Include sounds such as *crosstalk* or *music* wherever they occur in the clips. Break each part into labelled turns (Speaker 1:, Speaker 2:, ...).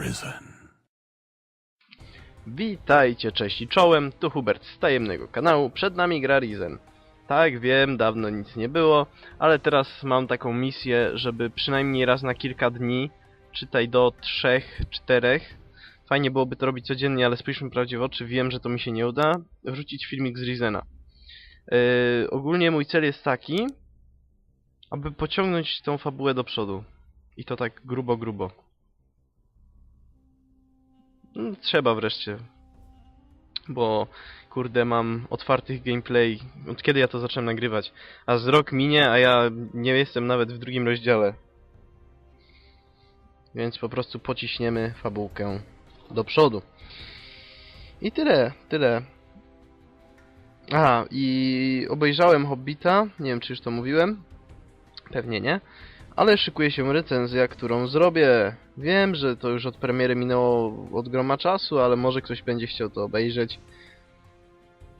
Speaker 1: risen.
Speaker 2: Witajcie, cześć i czołem, tu Hubert z tajemnego kanału, przed nami gra Risen. Tak, wiem, dawno nic nie było, ale teraz mam taką misję, żeby przynajmniej raz na kilka dni, czytaj do trzech, czterech, fajnie byłoby to robić codziennie, ale spójrzmy prawdzie w oczy, wiem, że to mi się nie uda, wrzucić filmik z Risena. Yy, ogólnie mój cel jest taki, aby pociągnąć tą fabułę do przodu. I to tak grubo, grubo. Mm, Trzeba wreszcie. Bo kurde mam otwartych gameplay. Od kiedy ja to zacząłem nagrywać? A z rok minie, a ja nie jestem nawet w drugim rozdziale. Więc po prostu pociśniemy fabułkę do przodu. I tyle, tyle. Aha, i obejrzałem Hobbita. Nie wiem, czy już to mówiłem. Pewnie nie. Ale szykuje się recenzja, którą zrobię. Wiem, że to już od premiery minęło od groma czasu, ale może ktoś będzie chciał to obejrzeć.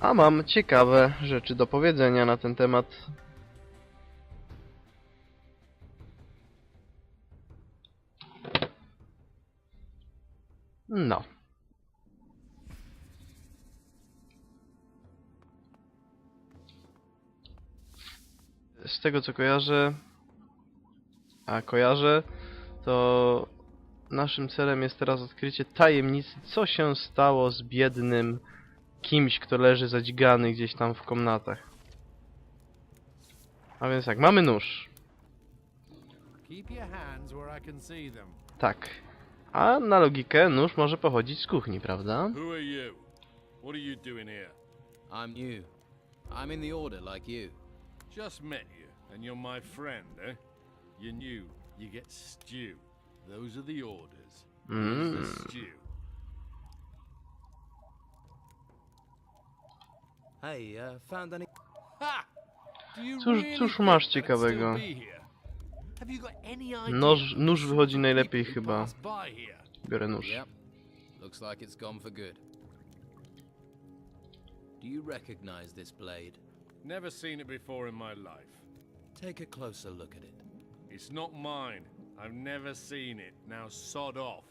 Speaker 2: A mam ciekawe rzeczy do powiedzenia na ten temat. No. Z tego co kojarzę, a kojarzę, to naszym celem jest teraz odkrycie tajemnicy, co się stało z biednym kimś, kto leży zadźgany gdzieś tam w komnatach. A więc tak, mamy nóż.
Speaker 3: Keep your hands where I can see them.
Speaker 2: Tak. A na logikę nóż może pochodzić z kuchni, prawda?
Speaker 4: Who are you? What are you doing here?
Speaker 3: I'm new. I'm in the order like you.
Speaker 4: Just met you, and you're my friend, eh? You're new. You get stew. Those are the orders. Here's
Speaker 2: Mm.
Speaker 4: the stew.
Speaker 3: Hey, uh, found any?
Speaker 4: Ha! Do you
Speaker 2: Cóż-
Speaker 4: really
Speaker 2: cóż masz ciekawego?
Speaker 4: still be here? Have you got any idea
Speaker 2: Noż- nóż wychodzi najlepiej chyba.
Speaker 4: here?
Speaker 2: Biorę nóż.
Speaker 3: Yep. Looks like it's gone for good. Do you recognize this blade?
Speaker 4: Never seen it before in my life.
Speaker 3: Take a closer look at it.
Speaker 4: It's not mine. I've never seen it. Now sod off.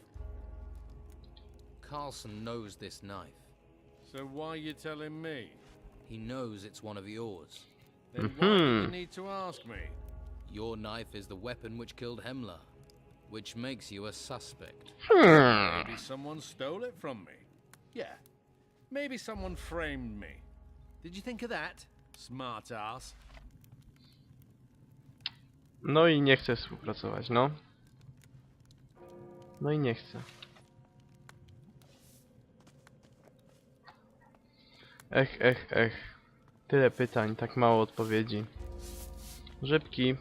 Speaker 3: Carlson knows this knife.
Speaker 4: So why are you telling me?
Speaker 3: He knows it's one of yours.
Speaker 4: Then why do you
Speaker 2: Mhm.
Speaker 4: need to ask me?
Speaker 3: Your knife is the weapon which killed Hemler, which makes you a suspect.
Speaker 2: Hmm.
Speaker 4: Maybe someone stole it from me. Yeah. Maybe someone framed me. Did you think of that? Smart ass.
Speaker 2: No i nie chcę współpracować, no. No i nie chcę. Ech, ech, ech. Tyle pytań, tak mało odpowiedzi. Grzybki.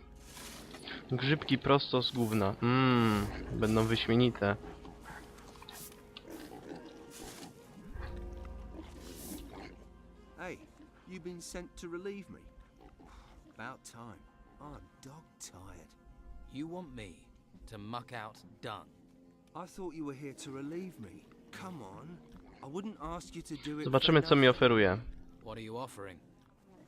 Speaker 2: Grzybki prosto z gówna. Mmm, będą wyśmienite.
Speaker 5: Hey, you been sent to relieve me? About time. I'm dog tired.
Speaker 3: You want me to muck out Dunn?
Speaker 5: I thought you were here to relieve me. Come on. I wouldn't ask you to do it.
Speaker 2: Zobaczymy co mi oferuje.
Speaker 3: What are you offering?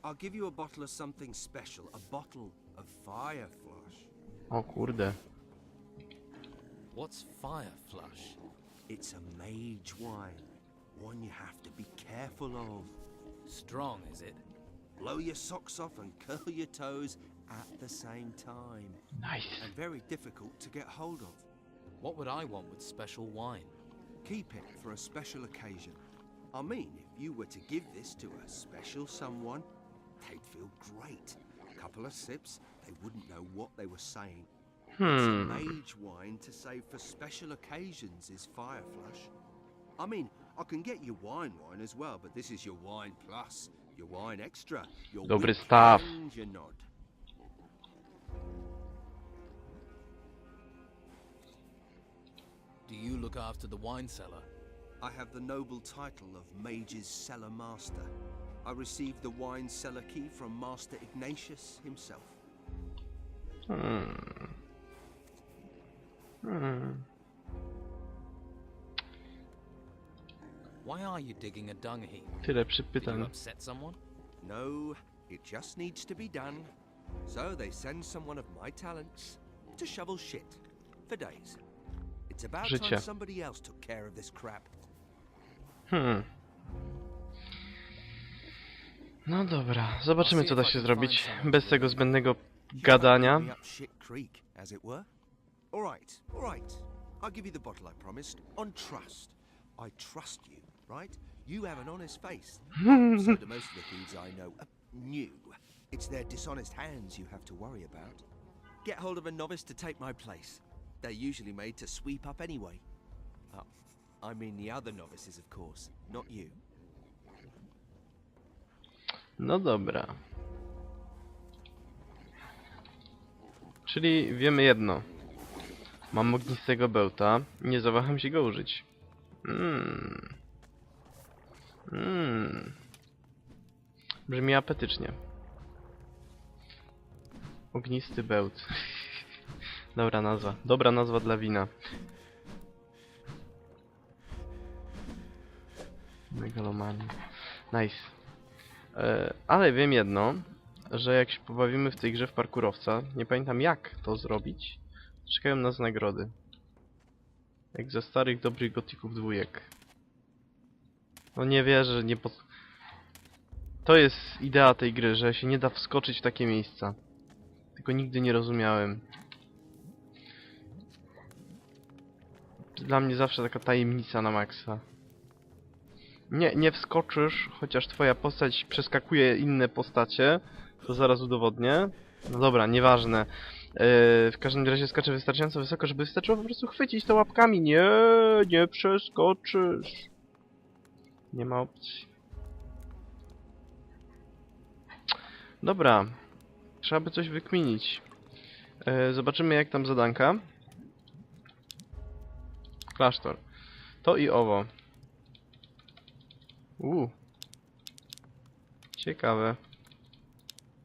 Speaker 5: I'll give you a bottle of something special. A bottle of fire flush.
Speaker 2: O kurde.
Speaker 3: What's fire flush?
Speaker 5: It's a mage wine. One you have to be careful of.
Speaker 3: Strong, is it?
Speaker 5: Blow your socks off and curl your toes at the same time.
Speaker 2: Nice.
Speaker 5: And very difficult to get hold of.
Speaker 3: What would I want with special wine?
Speaker 5: Keep it for a special occasion. I mean, if you were to give this to a special someone, they'd feel great. A couple of sips, they wouldn't know what they were saying.
Speaker 2: Hmm.
Speaker 5: mage wine to save for special occasions is Fire Flush. I mean, I can get you wine wine as well, but this is your wine plus, your wine extra, your
Speaker 2: Dobry staw.
Speaker 5: your nod.
Speaker 3: Do you look after the wine cellar?
Speaker 5: I have the noble title of Mage's Cellar Master. I received the wine cellar key from Master Ignatius himself.
Speaker 2: Hmm. Hmm.
Speaker 3: Why are you digging a dung heap?
Speaker 2: Tyle
Speaker 3: Did you
Speaker 2: przypytań.
Speaker 3: upset someone?
Speaker 5: No, it just needs to be done. So they send someone of my talents to shovel shit for days.
Speaker 2: Życie. Hmm. No dobra, zobaczymy co da się zrobić bez tego zbędnego gadania.
Speaker 5: Up shit creek, as it were. All right, all right. I'll give you the bottle I promised on trust. I trust you, right? You have an honest face. *laughs* so do most of the thieves I know. Uh, new. It's their dishonest hands you have to worry about. Get hold of a novice to take my place. They're usually made to sweep up anyway. Uh, I mean the other novices, of course, not you.
Speaker 2: No dobra. Czyli wiemy jedno. Mam ognistego bełta, nie zawaham się go użyć. Mmm. Mmm. Brzmi apetycznie. Ognisty bełt. *laughs* Dobra nazwa. Dobra nazwa dla wina. Megalomanii. Nice. E, ale wiem jedno, że jak się pobawimy w tej grze w parkurowca, nie pamiętam jak to zrobić, czekają nas nagrody. Jak ze starych, dobrych gotików dwójek. No nie wierzę, że nie po... To jest idea tej gry, że się nie da wskoczyć w takie miejsca. Tylko nigdy nie rozumiałem. Dla mnie zawsze taka tajemnica na maksa. Nie, nie wskoczysz, chociaż twoja postać przeskakuje inne postacie. To zaraz udowodnię. No dobra, nieważne. Yy, w każdym razie skacze wystarczająco wysoko, żeby wystarczyło po prostu chwycić to łapkami. Nie, nie przeskoczysz. Nie ma opcji. Dobra. Trzeba by coś wykminić. Yy, zobaczymy jak tam zadanka. Klasztor. To i owo. Uuu. Ciekawe.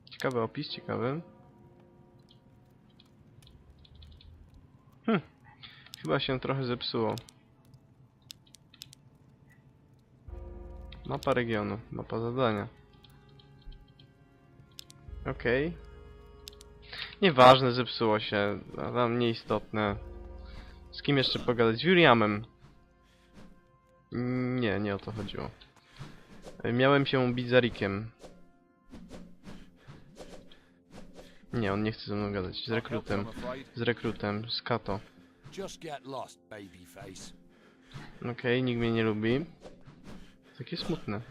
Speaker 2: Ciekawy opis, ciekawy. Hm. Chyba się trochę zepsuło. Mapa regionu, mapa zadania. Okej. Nieważne, zepsuło się. a Tam nieistotne. Z kim jeszcze pogadać? Z Williamem. Nie, nie o to chodziło. Miałem się bić za Rickiem. Nie, on nie chce ze mną gadać. Z rekrutem. Z rekrutem, z Kato. Okej, nikt mnie nie lubi. Takie smutne.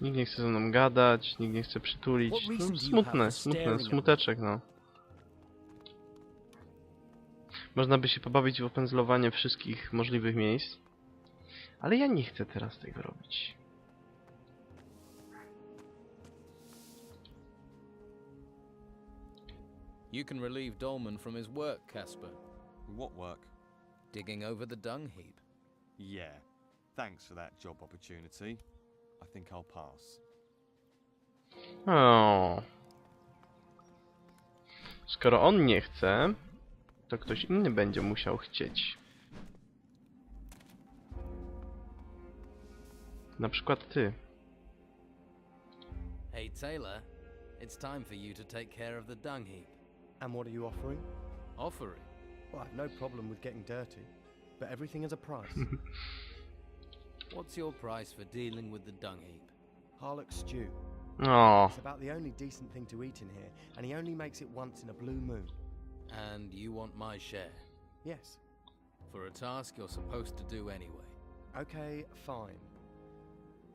Speaker 2: Nikt nie chce ze mną gadać, nikt nie chce przytulić. No, smutne, smutne, smuteczek, no. Można by się pobawić w opędzlowanie wszystkich możliwych miejsc. Ale ja nie chcę teraz tego robić.
Speaker 3: You can relieve Dolman from his work, Casper.
Speaker 6: What work?
Speaker 3: Digging over the dung heap.
Speaker 6: Yeah. Thanks for that job opportunity. I think I'll pass.
Speaker 2: O. Skoro on nie chce, to ktoś inny będzie musiał chcieć. Na przykład ty.
Speaker 3: Hey, Taylor, it's time for you to take care of the dung heap.
Speaker 7: And what are you offering?
Speaker 3: Offering.
Speaker 7: Well, I've no problem with getting dirty, but everything has a price. *laughs*
Speaker 3: What's your price for dealing with the dung heap?
Speaker 7: Harlock stew.
Speaker 2: O,
Speaker 7: It's about the only decent thing to eat in here, and he only makes it once in a blue moon.
Speaker 3: And you want my share.
Speaker 7: Yes.
Speaker 3: For a task you're supposed to do anyway.
Speaker 7: Okay, fine.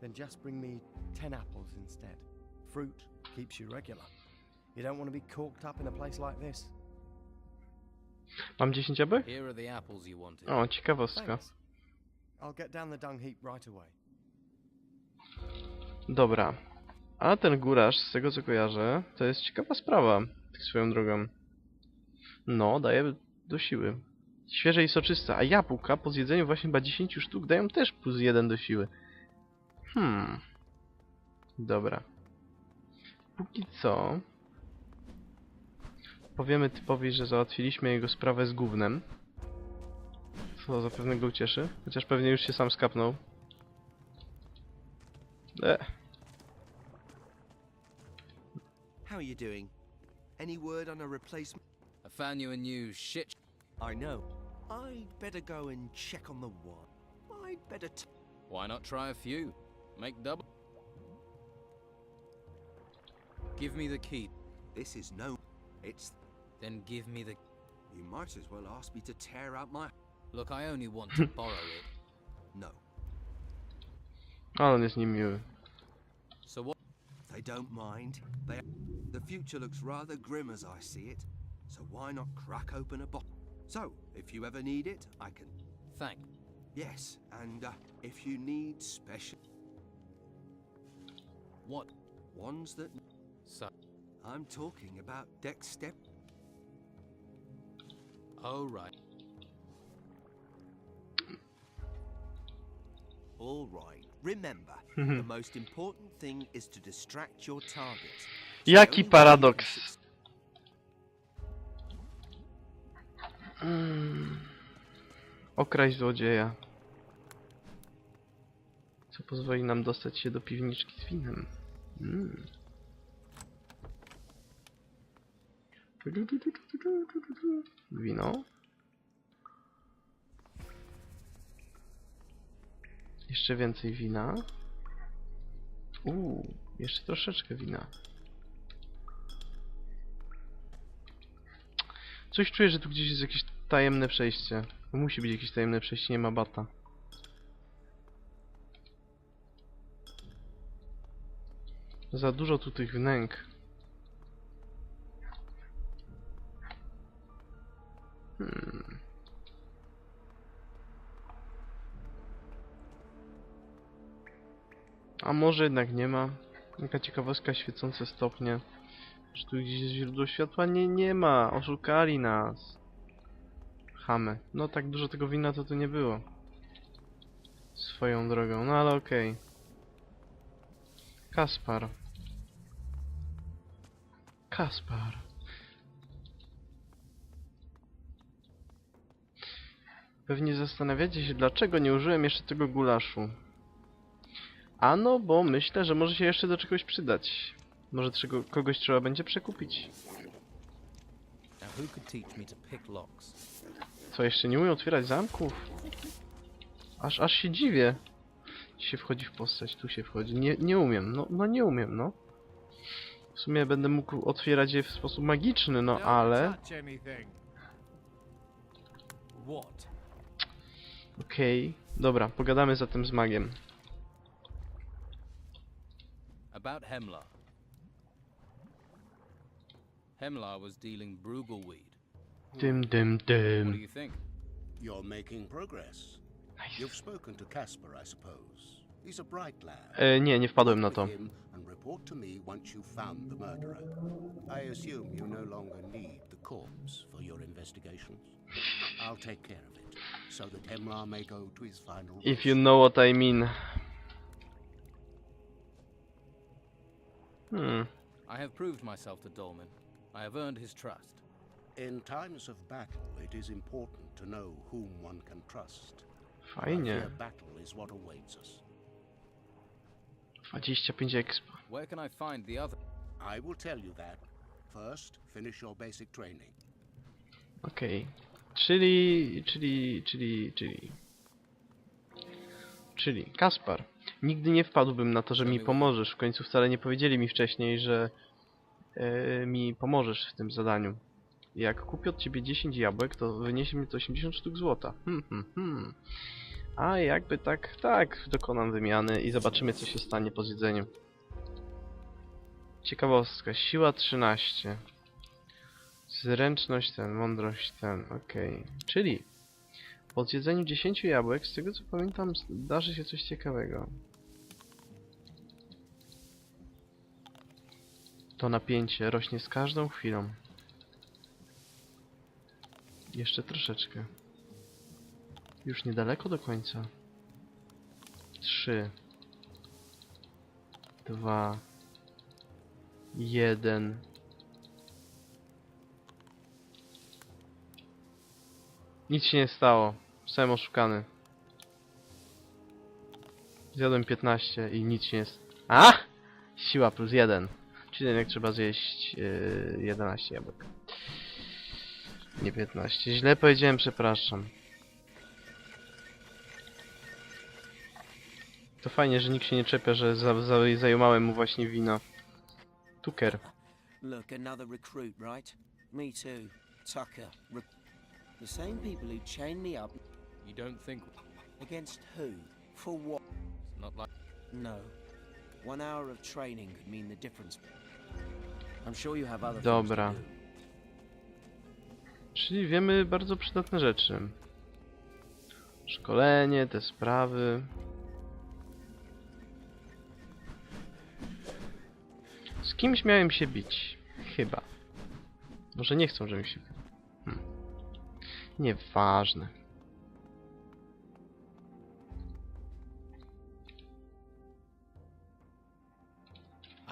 Speaker 7: Then just bring me ten apples instead. Fruit keeps you regular. You don't want to be corked up in a place like this.
Speaker 2: mam 10 aby?
Speaker 3: Here are the apples you wanted.
Speaker 2: O, ciekawostka.
Speaker 7: Thanks. I'll get down the dung heap right away.
Speaker 2: Dobra. A ten górarz, z tego co kojarzę, to jest ciekawa sprawa, tak swoją drogą. No, daje do siły. Świeże i soczyste, a jabłka po zjedzeniu właśnie chyba 10 sztuk dają też plus 1 do siły. Hmm. Dobra. Póki co... Powiemy typowi, że załatwiliśmy jego sprawę z gównem. Co zapewne go ucieszy. Chociaż pewnie już się sam skapnął. E.
Speaker 5: How are you doing? Any word on a replacement?
Speaker 3: Found you a new shit.
Speaker 5: I know. I'd better go and check on the one. I'd better t-
Speaker 3: Why not try a few? Make double. Give me the key.
Speaker 5: This is no. It's.
Speaker 3: Then give me the.
Speaker 5: You might as well ask me to tear out my.
Speaker 3: Look, I only want to *laughs* borrow it.
Speaker 5: No.
Speaker 2: Ale on jest niemiły.
Speaker 3: So what?
Speaker 5: They don't mind. They. The future looks rather grim as I see it. So why not crack open a bottle? So, if you ever need it, I can.
Speaker 3: Thank.
Speaker 5: Yes, and uh, if you need special
Speaker 3: What?
Speaker 5: ones that.
Speaker 3: So.
Speaker 5: I'm talking about deck step.
Speaker 3: Oh right.
Speaker 5: All right. Remember, the most important thing is to distract your target. It's the
Speaker 2: Jaki
Speaker 5: only way you can
Speaker 2: paradoks. Mm. Okraść złodzieja. Co pozwoli nam dostać się do piwniczki z winem. Mm. Wino. Jeszcze więcej wina. Uuu, jeszcze troszeczkę wina. Coś czuję, że tu gdzieś jest jakieś tajemne przejście. Musi być jakieś tajemne przejście, nie ma bata. Za dużo tu tych wnęk. Hmm. A może jednak nie ma? Jaka ciekawostka, świecące stopnie. Że tu gdzieś jest źródło światła? Nie, nie ma. Oszukali nas. Chamy. No tak dużo tego wina to tu nie było. Swoją drogą. No ale okej. Kaspar. Kaspar. Pewnie zastanawiacie się, dlaczego nie użyłem jeszcze tego gulaszu. Ano, bo myślę, że może się jeszcze do czegoś przydać. Może czego, kogoś trzeba będzie przekupić.
Speaker 3: Now who could teach me to pick locks?
Speaker 2: Co, jeszcze nie umiem otwierać zamków? Aż, aż się dziwię. Gdzie się wchodzi w postać, tu się wchodzi. Nie, nie umiem, no, no nie umiem, no. W sumie będę mógł otwierać je w sposób magiczny, no
Speaker 8: Don't
Speaker 2: ale...
Speaker 8: touch anything.
Speaker 1: What?
Speaker 2: Okej, dobra, pogadamy zatem z magiem.
Speaker 3: About Hemlar. Hemlar was dealing Brugelweed.
Speaker 2: Dim, dim, dim.
Speaker 3: What do you think?
Speaker 9: You're making progress. You've spoken to Casper, I suppose. He's a bright lad.
Speaker 2: E, nie, nie wpadłem na
Speaker 9: Work
Speaker 2: to.
Speaker 9: and report to me once you've found the murderer. I assume you no longer need the corpse for your investigations. *laughs* I'll take care of it, so that Hemlar may go to his final
Speaker 2: If you know what I mean. Hmm,
Speaker 3: I have proved myself to Dolman. I have earned his trust.
Speaker 9: In times of battle, it is important to know whom one can trust.
Speaker 2: Fajnie.
Speaker 9: battle is what awaits us.
Speaker 2: 25 expa.
Speaker 3: Where can I find the other?
Speaker 9: I will tell you that. First, finish your basic training.
Speaker 2: Okej. Czyli, czyli, czyli, czyli... Czyli, Kaspar, nigdy nie wpadłbym na to, że mi pomożesz. W końcu wcale nie powiedzieli mi wcześniej, że mi pomożesz w tym zadaniu. Jak kupię od ciebie 10 jabłek, to wyniesie mi to 80 sztuk złota. Hmm, hmm, hmm. A jakby tak, tak, dokonam wymiany i zobaczymy, co się stanie po zjedzeniu. Ciekawostka, siła 13. Zręczność ten, mądrość ten, okej. Czyli po zjedzeniu 10 jabłek, z tego co pamiętam, zdarzy się coś ciekawego. To napięcie rośnie z każdą chwilą. Jeszcze troszeczkę. Już niedaleko do końca. Trzy. Dwa. Jeden. Nic się nie stało. Zostałem oszukany. Zjadłem 15 i nic się nie. A! Siła plus 1. Czyli jednak trzeba zjeść yy, 11 jabłek. Nie 15. Źle powiedziałem, przepraszam. To fajnie, że nikt się nie czepia, że za, za, zajumałem mu właśnie wino. Tuker.
Speaker 10: Look, another recruit, right? Me too. Tucker. Re- the same people who chained me up
Speaker 3: You don't think
Speaker 10: against who? For what?
Speaker 3: it's not like
Speaker 10: No. One hour of training could mean the difference.
Speaker 2: Dobra. Czyli wiemy bardzo przydatne rzeczy. Szkolenie, te sprawy. Z kimś miałem się bić. Chyba. Może nie chcą, żebym się... Hmm. Nieważne.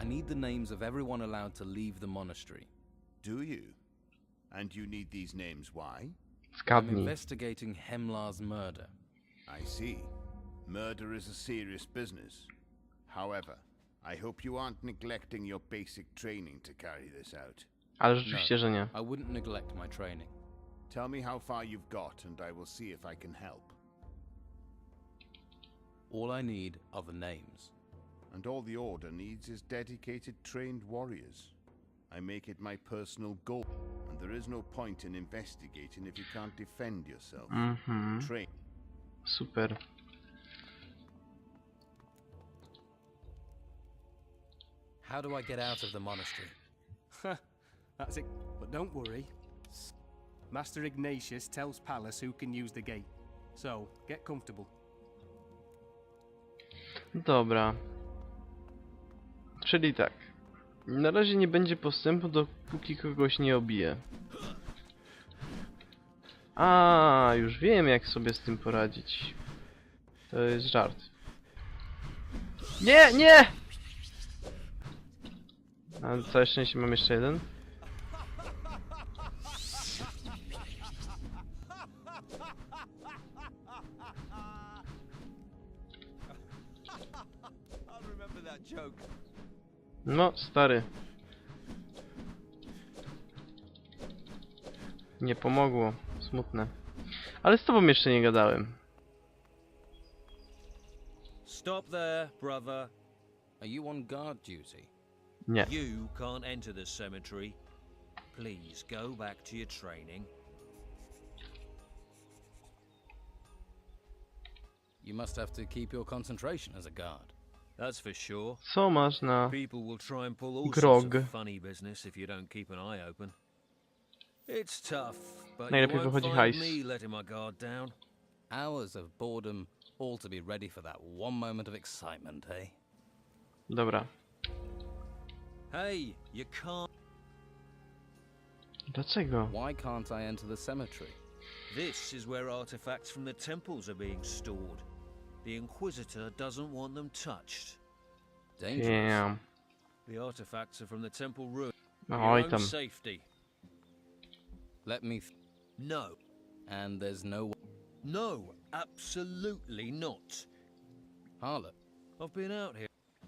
Speaker 3: I need the names of everyone allowed to leave the monastery.
Speaker 11: Do you? And you need these names why?
Speaker 3: I'm
Speaker 2: Zgadnij.
Speaker 3: investigating Hemlar's murder.
Speaker 11: I see. Murder is a serious business. However, I hope you aren't neglecting your basic training to carry this out.
Speaker 2: Ale rzeczywiście, że nie.
Speaker 3: I wouldn't neglect my training.
Speaker 11: Tell me how far you've got, and I will see if I can help.
Speaker 3: All I need are the names.
Speaker 11: And all the Order needs is dedicated, trained warriors. I make it my personal goal, and there is no point in investigating if you can't defend yourself.
Speaker 2: Mm -hmm.
Speaker 11: Train.
Speaker 2: Super.
Speaker 3: How do I get out of the monastery? *laughs*
Speaker 12: That's it. But don't worry. Master Ignatius tells Pallas who can use the gate. So, get comfortable.
Speaker 2: Dobra. Czyli tak. Na razie nie będzie postępu, dopóki kogoś nie obije. A, już wiem jak sobie z tym poradzić. To jest żart. Nie, nie! A całe szczęście mam jeszcze jeden. *laughs* No, stary. Nie pomogło. Smutne. Ale z tobą jeszcze nie gadałem.
Speaker 13: Stop there, brother.
Speaker 3: Are you on guard duty?
Speaker 2: Nie.
Speaker 13: You can't enter the cemetery. Please go back to your training.
Speaker 3: You must have to keep your concentration as a guard.
Speaker 13: That's for sure.
Speaker 2: Co masz na...
Speaker 13: People will try and pull all
Speaker 2: Grog.
Speaker 13: sorts of funny business if you don't keep an eye open. It's tough, but you
Speaker 2: Najlepiej
Speaker 13: won't
Speaker 2: wychodzi
Speaker 13: find
Speaker 2: hajs.
Speaker 13: me letting my guard down.
Speaker 3: Hours of boredom, all to be ready for that one moment of excitement, eh?
Speaker 2: Dobra.
Speaker 13: Hey, you can't.
Speaker 2: Dlaczego?
Speaker 3: Why can't I enter the cemetery?
Speaker 13: This is where artifacts from the temples are being stored. The Inquisitor doesn't want them touched.
Speaker 3: Dangerous.
Speaker 2: Damn.
Speaker 13: The artifacts are from the temple ruin. For
Speaker 2: Oj
Speaker 13: your own safety.
Speaker 3: Let me. Th-
Speaker 13: No.
Speaker 3: and there's no. w-
Speaker 13: No, absolutely not.
Speaker 3: Harlot.
Speaker 13: I've been out here.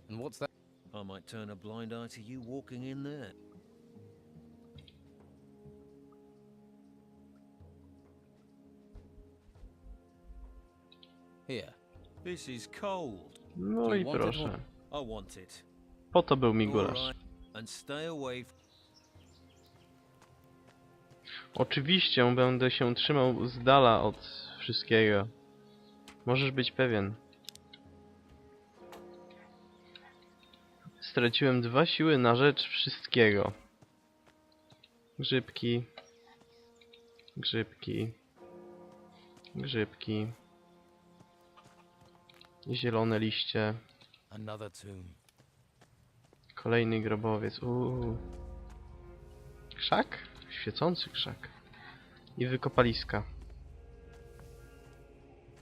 Speaker 3: And what's that?
Speaker 13: I might turn a blind eye to you walking in there.
Speaker 3: Here.
Speaker 13: This is cold.
Speaker 2: No i proszę.
Speaker 3: one.
Speaker 13: I want it.
Speaker 2: Po to był
Speaker 13: away f-
Speaker 2: Oczywiście będę się trzymał z dala od wszystkiego. Możesz być pewien. Straciłem dwa siły na rzecz wszystkiego. Grzybki. Grzybki. Grzybki. Zielone liście. Kolejny grobowiec. Uuu. Krzak? Świecący krzak. I wykopaliska.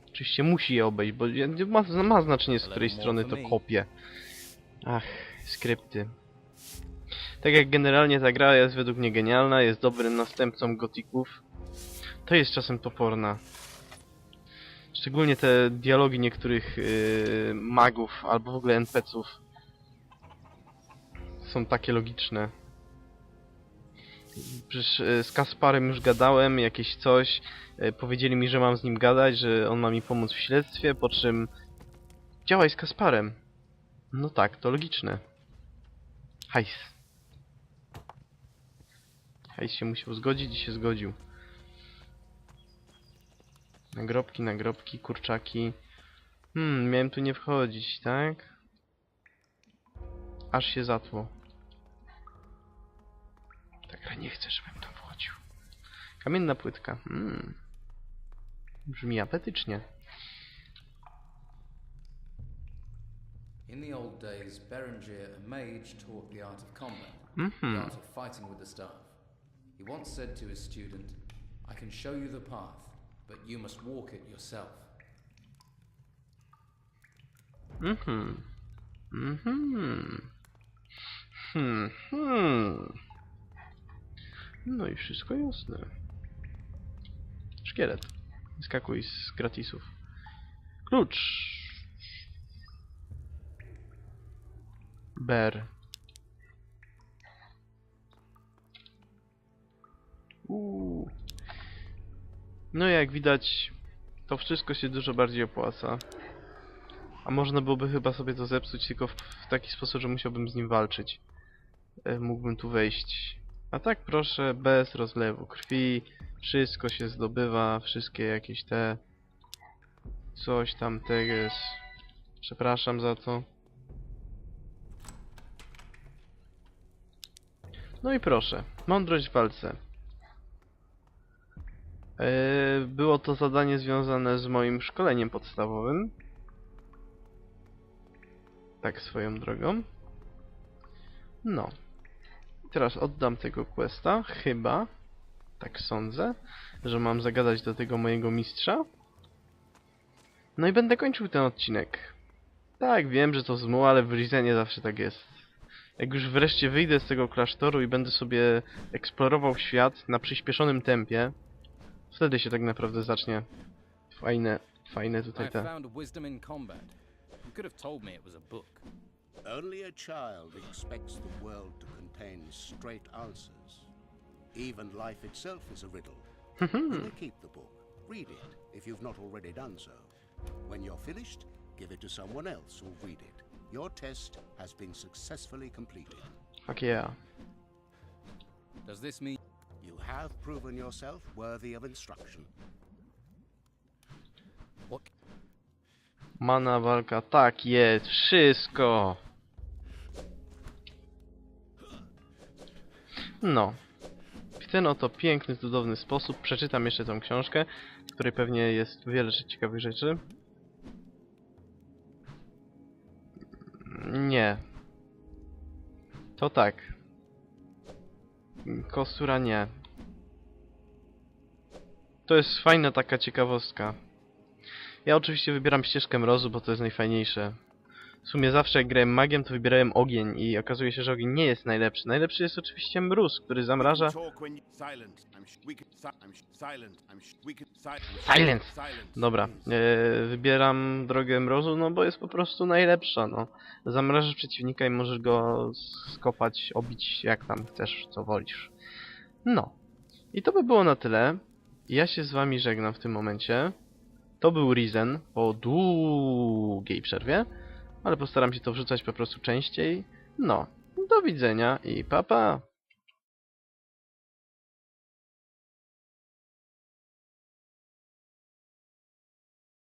Speaker 2: Oczywiście musi je obejść, bo ma, ma znaczenie z której strony to kopie. Ach, skrypty. Tak jak generalnie ta gra jest według mnie genialna, jest dobrym następcą gotików, to jest czasem toporna. Szczególnie te dialogi niektórych yy, magów albo w ogóle NPC-ów są takie logiczne. Przecież e, z Kasparem już gadałem, jakieś coś. E, Powiedzieli mi, że mam z nim gadać, że on ma mi pomóc w śledztwie, po czym... Działaj z Kasparem. No tak, to logiczne. Hajs. Hajs się musiał zgodzić i się zgodził. Nagrobki, nagrobki, kurczaki. Hmm, miałem tu nie wchodzić, tak? Aż się zatło. Ta gra nie chce, żebym tam wchodził. Kamienna płytka. Hmm. Brzmi apetycznie.
Speaker 3: In the old days, Berengier, a mage, taught the art of combat,
Speaker 2: Mhm.
Speaker 3: the art of fighting with the staff. He once said to his student, I can show you the path, but you must walk it yourself.
Speaker 2: Mhm. Mhm. Hmm. Hmm. No i wszystko jasne. Szkielet. Skakuj z gratisów. Klucz. Ber. Uuu. No jak widać, to wszystko się dużo bardziej opłaca. A można byłoby chyba sobie to zepsuć tylko w, w taki sposób, że musiałbym z nim walczyć. E, mógłbym tu wejść. A tak proszę, bez rozlewu krwi. Wszystko się zdobywa, wszystkie jakieś te... Coś tam tego jest. Przepraszam za to. No i proszę, mądrość w walce. E, Było to zadanie związane z moim szkoleniem podstawowym. Tak swoją drogą. No. Teraz oddam tego questa, chyba. Tak sądzę, że mam zagadać do tego mojego mistrza. No i będę kończył ten odcinek. Tak, wiem, że to zmuł, ale w Rizenie zawsze tak jest. Jak już wreszcie wyjdę z tego klasztoru i będę sobie eksplorował świat na przyspieszonym tempie, wtedy się tak naprawdę zacznie fajne, fajne tutaj
Speaker 3: I
Speaker 2: te...
Speaker 3: found wisdom in combat. You could have told me it was a book.
Speaker 9: Only a child expects the world to contain straight answers. Even life itself is a riddle. may keep the book. Read it if you've not already done so. When you're finished, give it to someone else who'll read it. Your test has been successfully completed.
Speaker 2: Fuck yeah.
Speaker 3: Does this mean
Speaker 9: You have proven yourself worthy of instruction.
Speaker 2: Mana walka, tak jest, wszystko. No. W ten oto piękny, cudowny sposób przeczytam jeszcze tą książkę, w której pewnie jest wiele ciekawych rzeczy. Nie. To tak. Kostura nie. To jest fajna taka ciekawostka. Ja oczywiście wybieram ścieżkę mrozu, bo to jest najfajniejsze. W sumie zawsze jak grałem magiem, to wybierałem ogień i okazuje się, że ogień nie jest najlepszy. Najlepszy jest oczywiście mróz, który zamraża... Silence! Dobra, e, wybieram drogę mrozu, no bo jest po prostu najlepsza, no. Zamrażasz przeciwnika i możesz go skopać, obić jak tam chcesz, co wolisz. No. I to by było na tyle. Ja się z wami żegnam w tym momencie. To był Risen po długiej przerwie, ale postaram się to wrzucać po prostu częściej. No, do widzenia i pa pa!